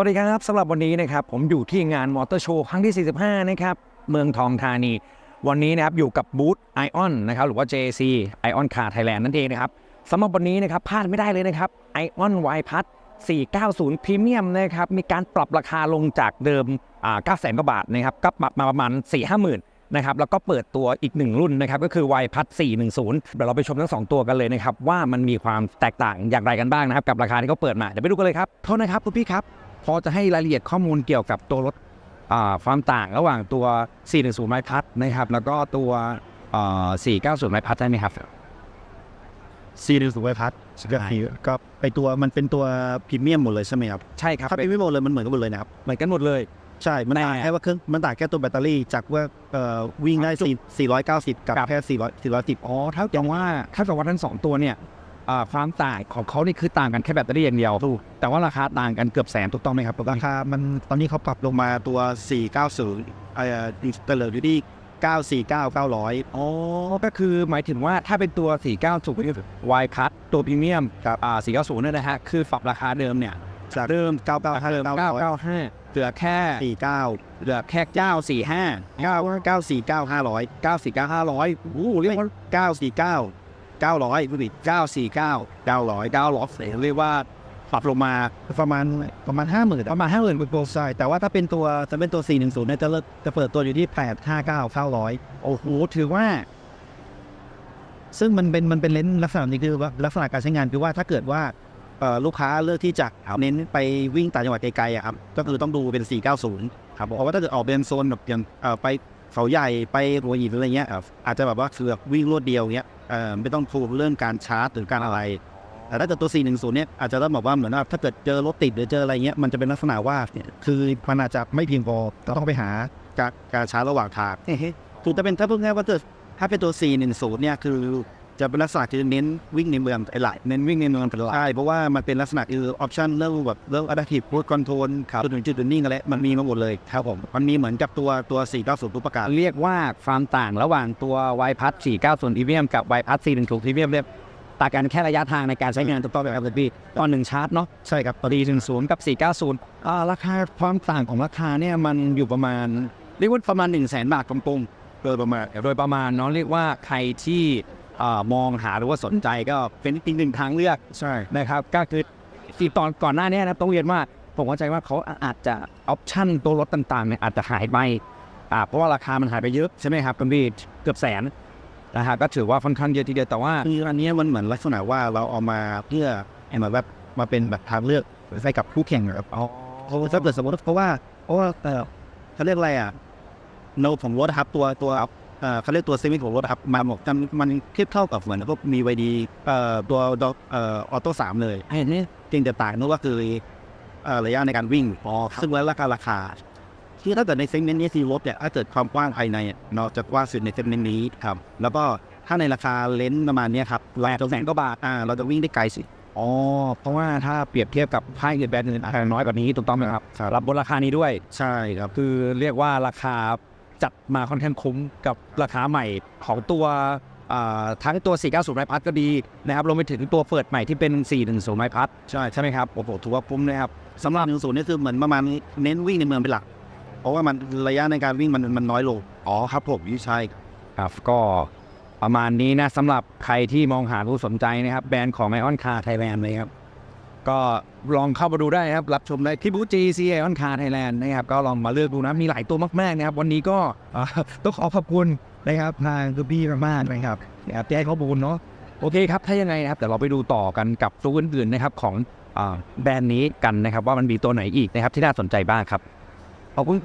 วัสดีครับสำหรับวันนี้นะครับผมอยู่ที่งานมอเตอร์โชว์ครั้งที่ 45 นะครับ เมืองทองธานี วันนี้นะครับอยู่กับบูธไอออนนะครับหรือว่า JC Ion Car Thailand นั่นเองนะครับสำหรับวันนี้นะครับพลาดไม่ได้เลยนะครับไอออนไวพัท490 พรีเมียมนะครับมีการปรับราคาลงจากเดิมอ่า9แสนกว่าบาทนะครับก็ปรับมาประมาณ 4 5หมื่นนะครับแล้วก็เปิดตัวอีกหนึ่งรุ่นนะครับก็คือ y p a t 410 เดี๋ยวเราไปชมทั้งสองตัวกันเลยนะครับว่ามันมีความแตกต่างอย่างไรกันบ้างนะครับกับราคาที่เขาเปิดมา เดี๋ยวไปดูกันเลยครับโทษนะครับคุณพี่ครับ พอจะให้รายละเอียดข้อมูลเกี่ยวกับตัวรถอ่าความต่างระหว่างตัว 410 ไม้พัดนะครับ แล้วก็ตัวอ่า490 ไม้พัดได้ไหมครับซีรีส์สุไวพัทก็คือก็ไปตัวมันเป็นตัวพรีเมียมหมดเลยใช่ไหมครับ ใช่ครับถ้าพรีเมียมหมดเลยมันเหมือนกันหมดเลยนะครับ เหมือนกันหมดเลย ใช่ มันต่างแต่แค่ว่าเครื่องมันต่างแค่ตัวแบตเตอรี่จากว่าเอ่อวิ่งได้4 490กับครับแค่ 400 410 อ๋อเท่ากับว่าถ้ากับว่าทั้งสองตัวเนี่ยอ่า ความต่างของเขานี่คือต่างกันแค่แบตเตอรี่อย่างเดียว แต่ว่าราคาต่างกันเกือบแสนถูกต้องไหมครับราคามันตอนนี้เขาปรับลงมาตัว 490เอ่อเตลอยู่ที่949 900อ๋อ ก็คือหมายถึงว่าถ้าเป็นตัว 490 Y Cut ตัวพรีเมียมครับอ่า490เนี่ยนะฮะ คือปรับราคาเดิมเนี่ยจากเริ่ม 995เดิม900 995เหลือแค่ 49 เหลือแค่ 945 949 500 949 500โอ้โหเรียกว่า949 900ผู้ผิ949 900 900เรียกว่าปรับลงมาประมาณประมาณห้าหมื่นประมาณ50,000เป็นโปรใช่แต่ว่าถ้าเป็นตัวจะเป็นตัว 410เนี่ยจะเลิกจะเปิดตัวอยู่ที่ 859 900 โอ้โห ถือว่า ซึ่งมันเป็นมันเป็นเลนส์ลักษณะนี้คือว่าลักษณะการใช้งานคือว่าถ้าเกิดว่าลูกค้าเลือกที่จะเน้นไปวิ่งต่างจังหวัดไกลๆอะครับก็คือต้องดูเป็น 490 ครับเพราะว่าถ้าเกิดออกเป็นโซนแบบอย่างไป เขาใหญ่ไปหัวหินอะไรเงี้ยอาจจะแบบว่าคือแบบวิ่งรวดเดียวเงี้ยไม่ต้องพูดเรื่องการชาร์จหรือการอะไรแต่ถ้าเกิดตัว 410 เนี่ยอาจจะต้องบอกว่าเหมือนว่าถ้าเกิดเจอรถติดหรือเจออะไรเงี้ยมันจะเป็นลักษณะว่าคือมันอาจจะไม่เพียงพอต้องไปหาการการชาร์จระหว่างทางคือถ้าเป็นถ้าพูดง่ายว่าเกิดถ้าเป็นตัว 410 เนี่ยคือ จะเป็นลักษณะที่เน้นวิ่งในเมืองเป็นหลักเน้นวิ่งในเมืองเป็นหลักใช่เพราะว่ามันเป็นลักษณะคือออปชันเรื่องแบบเรื่อง adaptive cruise control จนถึงจุดนิ่งอะไรมันมีมาหมดเลยครับผมมันมีเหมือนกับตัวตัว 490ทุกประการเรียกว่าความต่างระหว่างตัว Y p a s 490พรีเมียมกับ Y p a s 410พรีเมียมเนี่ยต่างกันแค่ระยะทางในการใช้งานถูกต้องไหมครับคุณพี่ตอนหนึ่งชาร์จเนาะใช่ครับ410กับ 490อ่าราคาความต่างของราคาเนี่ยมันอยู่ประมาณเรียกว่าประมาณ1 0 0 0 0แสนบาทตรงๆโดยประมาณโดยประมาณเนาะเรียกว่าใครที่อ่า มองหาหรือว่าสนใจก็เป็นอีกหนึ่งทางเลือกใช่นะครับก็คือที่ตอนก่อนหน้านี้นะต้องเรียนว่าผมเข้าใจว่าเขาอาจจะออปชั่นตัวรถต่างๆเนี่ยอาจจะหายไปอ่าเพราะว่าราคามันหายไปเยอะใช่ไหมครับคุณพี่เกือบแสนนะฮะก็ถือว่าค่อนข้างเยอะทีเดียวแต่ว่าคืออันเนี้ยมันเหมือนลักษณะว่าเราเอามาเพื่อให้มาแบบมาเป็นแบบทางเลือกให้กับคู่แข่งครับอ๋อเพราะว่าถ้าเกิดสมมติเพราะว่าเพราะว่าเออเขาเรียกอะไรอะโนของรถนะครับตัวตัว เอ่อเขาเรียกตัวเซมิของรถครับมันบอกจำมันเทียบเท่ากับเหมือนพวกมีไวดีเอ่อตัวดอกเอ่อออโต้สามเลยไอ้นี่เพียงแต่ต่างนั่นก็คือเอ่อระยะในการวิ่งซึ่งแล้วราคาราคาที่ถ้าเกิดในเซกเมนต์นี้ซีรถเนี่ยถ้าเกิดความกว้างภายในอะเนาะจะกว้างสุดในเซกเมนต์นี้ครับแล้วก็ถ้าในราคาเลนส์ประมาณเนี้ยครับแปดแสนกว่าบาทอ่าเราจะวิ่งได้ไกลสิอ๋อเพราะว่าถ้าเปรียบเทียบกับค่ายอื่นแบรนด์อื่นอาจจะน้อยกว่านี้ถูกต้องไหมครับรับบนราคานี้ด้วยใช่ครับคือเรียกว่าราคา จัดมาค่อนข้างคุ้มกับราคาใหม่ของตัวอ่าทั้งตัว 490 ไม้พัดก็ดีนะครับรวมไปถึงตัวเปิดใหม่ที่เป็น 410 ไม้พัด ใช่ใช่ไหมครับ โอ้โหถือว่าคุ้มนะครับสำหรับหนึ่งศูนย์นี่คือเหมือนประมาณเน้นวิ่งในเมืองเป็นหลัก เพราะว่ามันระยะในการวิ่งมันมันน้อยลง อ๋อครับผมใช่ครับก็ประมาณนี้นะสำหรับใครที่มองหาผู้สนใจนะครับ แบรนด์ของไอออนคาร์ไทยแลนด์เลยครับ ก็ลองเข้ามาดูได้ครับ รับชมได้ที่บูธ GC Ion Car Thailand นะครับ ก็ลองมาเลือกดูนะ มีหลายตัวมาก ๆ นะครับ วันนี้ก็ต้องขอขอบคุณนะครับทางคือพี่มากๆนะครับนะครับที่ให้ข้อมูลเนาะโอเคครับ ถ้ายังไงนะครับเดี๋ยวเราไปดูต่อกันกับตัวอื่นๆนะครับของแบรนด์นี้กันนะครับ ว่ามันมีตัวไหนอีกนะครับที่น่าสนใจบ้างครับขอบคุณ